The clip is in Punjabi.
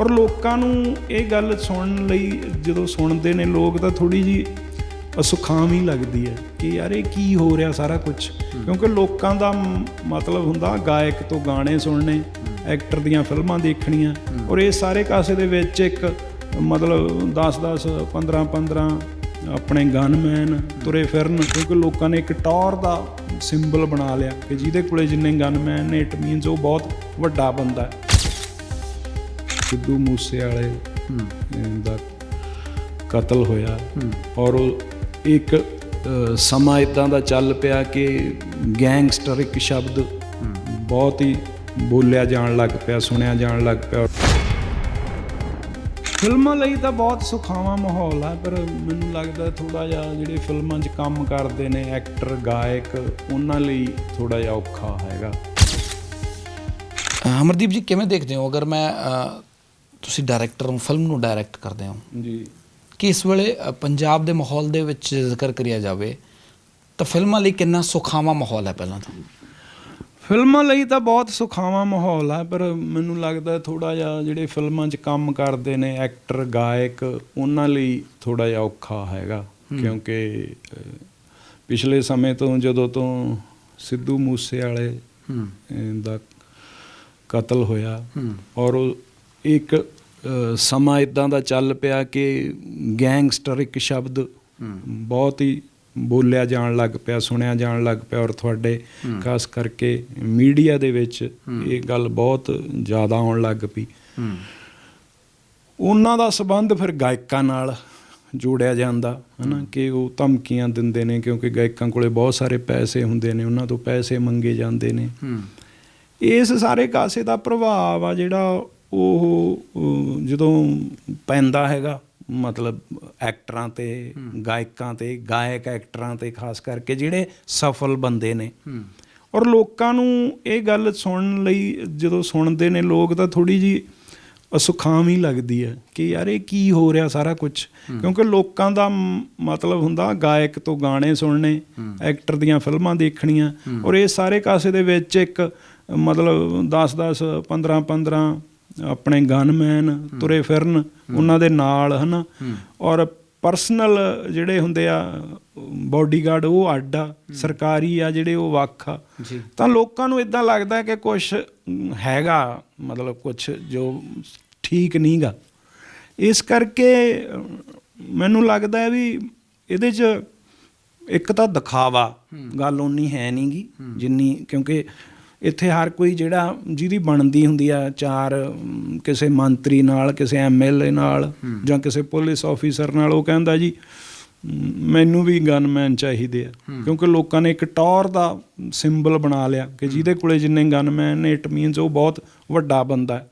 ਔਰ ਲੋਕਾਂ ਨੂੰ ਇਹ ਗੱਲ ਸੁਣਨ ਲਈ ਜਦੋਂ ਸੁਣਦੇ ਨੇ ਲੋਕ ਤਾਂ ਥੋੜੀ ਜੀ ਅਸੁਖਾਵੀ ਲੱਗਦੀ ਹੈ ਕਿ ਯਾਰ ਇਹ ਕੀ ਹੋ ਰਿਹਾ ਸਾਰਾ ਕੁਝ ਕਿਉਂਕਿ ਲੋਕਾਂ ਦਾ ਮਤਲਬ ਹੁੰਦਾ ਗਾਇਕ ਤੋਂ ਗਾਣੇ ਸੁਣਨੇ ਐਕਟਰ ਦੀਆਂ ਫਿਲਮਾਂ ਦੇਖਣੀਆਂ ਔਰ ਇਹ ਸਾਰੇ ਕਾਸੇ ਦੇ ਵਿੱਚ ਇੱਕ ਮਤਲਬ 10 10 15 15 ਆਪਣੇ ਗਨਮੈਨ ਤੁਰੇ ਫਿਰਨ ਕਿਉਂਕਿ ਲੋਕਾਂ ਨੇ ਇੱਕ ਟੌਰ ਦਾ ਸਿੰਬਲ ਬਣਾ ਲਿਆ ਕਿ ਜਿਹਦੇ ਕੋਲੇ ਜਿੰਨੇ ਗਨਮੈਨ ਨੇ ਇਟ ਮੀਨਸ ਉਹ ਬਹੁਤ ਵੱਡਾ ਬੰਦਾ ਹੈ। ਸਿੱਧੂ ਮੂਸੇ ਵਾਲੇ ਦਾ ਕਤਲ ਹੋਇਆ। ਔਰ ਉਹ ਇੱਕ ਸਮਾਂ ਇਦਾਂ ਦਾ ਚੱਲ ਪਿਆ ਕਿ ਗੈਂਗਸਟਰ ਇੱਕ ਸ਼ਬਦ ਬਹੁਤ ਹੀ ਬੋਲਿਆ ਜਾਣ ਲੱਗ ਪਿਆ ਸੁਣਿਆ ਜਾਣ ਲੱਗ ਪਿਆ। ਫਿਲਮਾਂ ਲਈ ਤਾਂ ਬਹੁਤ ਸੁਖਾਵਾਂ ਮਾਹੌਲ ਹੈ ਪਰ ਮੈਨੂੰ ਲੱਗਦਾ ਥੋੜਾ ਜਿਹਾ ਜਿਹੜੇ ਫਿਲਮਾਂ 'ਚ ਕੰਮ ਕਰਦੇ ਨੇ ਐਕਟਰ ਗਾਇਕ ਉਹਨਾਂ ਲਈ ਥੋੜਾ ਜਿਹਾ ਔਖਾ ਹੈਗਾ। ਅਮਰਦੀਪ ਜੀ ਕਿਵੇਂ ਦੇਖਦੇ ਹੋ? ਅਗਰ ਮੈਂ ਤੁਸੀਂ ਡਾਇਰੈਕਟਰ ਨੂੰ ਫਿਲਮ ਨੂੰ ਡਾਇਰੈਕਟ ਕਰਦੇ ਹੋ। ਜੀ। ਕਿ ਇਸ ਵੇਲੇ ਅ, ਪੰਜਾਬ ਦੇ ਮਾਹੌਲ ਦੇ ਵਿੱਚ ਜ਼ਿਕਰ ਕਰਿਆ ਜਾਵੇ ਤਾਂ ਫਿਲਮਾਂ ਲਈ ਕਿੰਨਾ ਸੁਖਾਵਾਂ ਮਾਹੌਲ ਹੈ ਪਹਿਲਾਂ ਤਾਂ? ਫਿਲਮਾਂ ਲਈ ਤਾਂ ਬਹੁਤ ਸੁਖਾਵਾਂ ਮਾਹੌਲ ਹੈ ਪਰ ਮੈਨੂੰ ਲੱਗਦਾ ਥੋੜਾ ਜਿਹਾ ਜਿਹੜੇ ਫਿਲਮਾਂ 'ਚ ਕੰਮ ਕਰਦੇ ਨੇ ਐਕਟਰ ਗਾਇਕ ਉਹਨਾਂ ਲਈ ਥੋੜਾ ਜਿਹਾ ਔਖਾ ਹੈਗਾ। ਕਿਉਂਕਿ ਅਹ, ਪਿਛਲੇ ਸਮੇਂ ਤੋਂ ਜਦੋਂ ਤੋਂ ਸਿੱਧੂ ਮੂਸੇ ਵਾਲੇ ਦਾ ਕਤਲ ਹੋਇਆ ਔਰ ਉਹ ਇੱਕ ਸਮਾਂ ਇਦਾਂ ਦਾ ਚੱਲ ਪਿਆ ਕਿ ਗੈਂਗਸਟਰ ਇੱਕ ਸ਼ਬਦ ਬਹੁਤ ਹੀ ਬੋਲਿਆ ਜਾਣ ਲੱਗ ਪਿਆ ਸੁਣਿਆ ਜਾਣ ਲੱਗ ਪਿਆ ਔਰ ਤੁਹਾਡੇ ਖਾਸ ਕਰਕੇ ਮੀਡੀਆ ਦੇ ਵਿੱਚ ਇਹ ਗੱਲ ਬਹੁਤ ਜ਼ਿਆਦਾ ਆਉਣ ਲੱਗ ਪਈ। ਉਹਨਾਂ ਦਾ ਸਬੰਧ ਫਿਰ ਗਾਇਕਾਂ ਨਾਲ ਜੋੜਿਆ ਜਾਂਦਾ ਹਨਾ ਕਿ ਉਹ ਧਮਕੀਆਂ ਦਿੰਦੇ ਨੇ ਕਿਉਂਕਿ ਗਾਇਕਾਂ ਕੋਲੇ ਬਹੁਤ ਸਾਰੇ ਪੈਸੇ ਹੁੰਦੇ ਨੇ ਉਹਨਾਂ ਤੋਂ ਪੈਸੇ ਮੰਗੇ ਜਾਂਦੇ ਨੇ। ਇਸ ਸਾਰੇ ਕਾਸੇ ਦਾ ਪ੍ਰਭਾਵ ਆ ਜਿਹੜਾ ਉਹ ਜਦੋਂ ਪੈਂਦਾ ਹੈਗਾ ਮਤਲਬ ਐਕਟਰਾਂ ਤੇ ਗਾਇਕਾਂ ਤੇ ਗਾਇਕ ਐਕਟਰਾਂ ਤੇ ਖਾਸ ਕਰਕੇ ਜਿਹੜੇ ਸਫਲ ਬੰਦੇ ਨੇ। ਔਰ ਲੋਕਾਂ ਨੂੰ ਇਹ ਗੱਲ ਸੁਣਨ ਲਈ ਜਦੋਂ ਸੁਣਦੇ ਨੇ ਲੋਕ ਤਾਂ ਥੋੜੀ ਜੀ ਅਸੁਖਾਵੀ ਲੱਗਦੀ ਹੈ ਕਿ ਯਾਰ ਇਹ ਕੀ ਹੋ ਰਿਹਾ ਸਾਰਾ ਕੁਝ ਕਿਉਂਕਿ ਲੋਕਾਂ ਦਾ ਮਤਲਬ ਹੁੰਦਾ ਗਾਇਕ ਤੋਂ ਗਾਣੇ ਸੁਣਨੇ ਐਕਟਰ ਦੀਆਂ ਫਿਲਮਾਂ ਦੇਖਣੀਆਂ। ਔਰ ਇਹ ਸਾਰੇ ਕਾਸੇ ਦੇ ਵਿੱਚ ਇੱਕ ਮਤਲਬ 10 10 15 15 ਆਪਣੇ ਗਨਮੈਨ ਤੁਰੇ ਫਿਰਨ ਉਹਨਾਂ ਦੇ ਨਾਲ ਹਨਾ? ਔਰ ਪਰਸਨਲ ਜਿਹੜੇ ਹੁੰਦੇ ਆ ਬਾਡੀਗਾਰਡ ਉਹ ਅੱਡ ਆ ਸਰਕਾਰੀ ਆ ਜਿਹੜੇ ਉਹ ਵੱਖ ਆ। ਤਾਂ ਲੋਕਾਂ ਨੂੰ ਇਦਾਂ ਲੱਗਦਾ ਕਿ ਕੁਝ ਹੈਗਾ ਮਤਲਬ ਕੁਝ ਜੋ ਠੀਕ ਨਹੀਂਗਾ। ਇਸ ਕਰਕੇ ਮੈਨੂੰ ਲੱਗਦਾ ਵੀ ਇਹਦੇ 'ਚ ਇੱਕ ਤਾਂ ਦਿਖਾਵਾ ਗੱਲ ਉਨੀ ਹੈ ਨਹੀਂਗੀ ਜਿੰਨੀ ਕਿਉਂਕਿ ਇੱਥੇ ਹਰ ਕੋਈ ਜਿਹੜਾ ਜਿਹਦੀ ਬਣਦੀ ਹੁੰਦੀ ਆ ਚਾਰ ਕਿਸੇ ਮੰਤਰੀ ਨਾਲ ਕਿਸੇ ਐਮਐਲਏ ਨਾਲ ਜਾਂ ਕਿਸੇ ਪੁਲਿਸ ਆਫੀਸਰ ਨਾਲ ਉਹ ਕਹਿੰਦਾ ਜੀ ਮੈਨੂੰ ਵੀ ਗਨਮੈਨ ਚਾਹੀਦੇ ਆ। ਕਿਉਂਕਿ ਲੋਕਾਂ ਨੇ ਇੱਕ ਟੌਰ ਦਾ ਸਿੰਬਲ ਬਣਾ ਲਿਆ ਕਿ ਜਿਹਦੇ ਕੋਲੇ ਜਿੰਨੇ ਗਨਮੈਨ ਨੇ ਇਟ ਮੀਨਸ ਉਹ ਬਹੁਤ ਵੱਡਾ ਬੰਦਾ ਹੈ।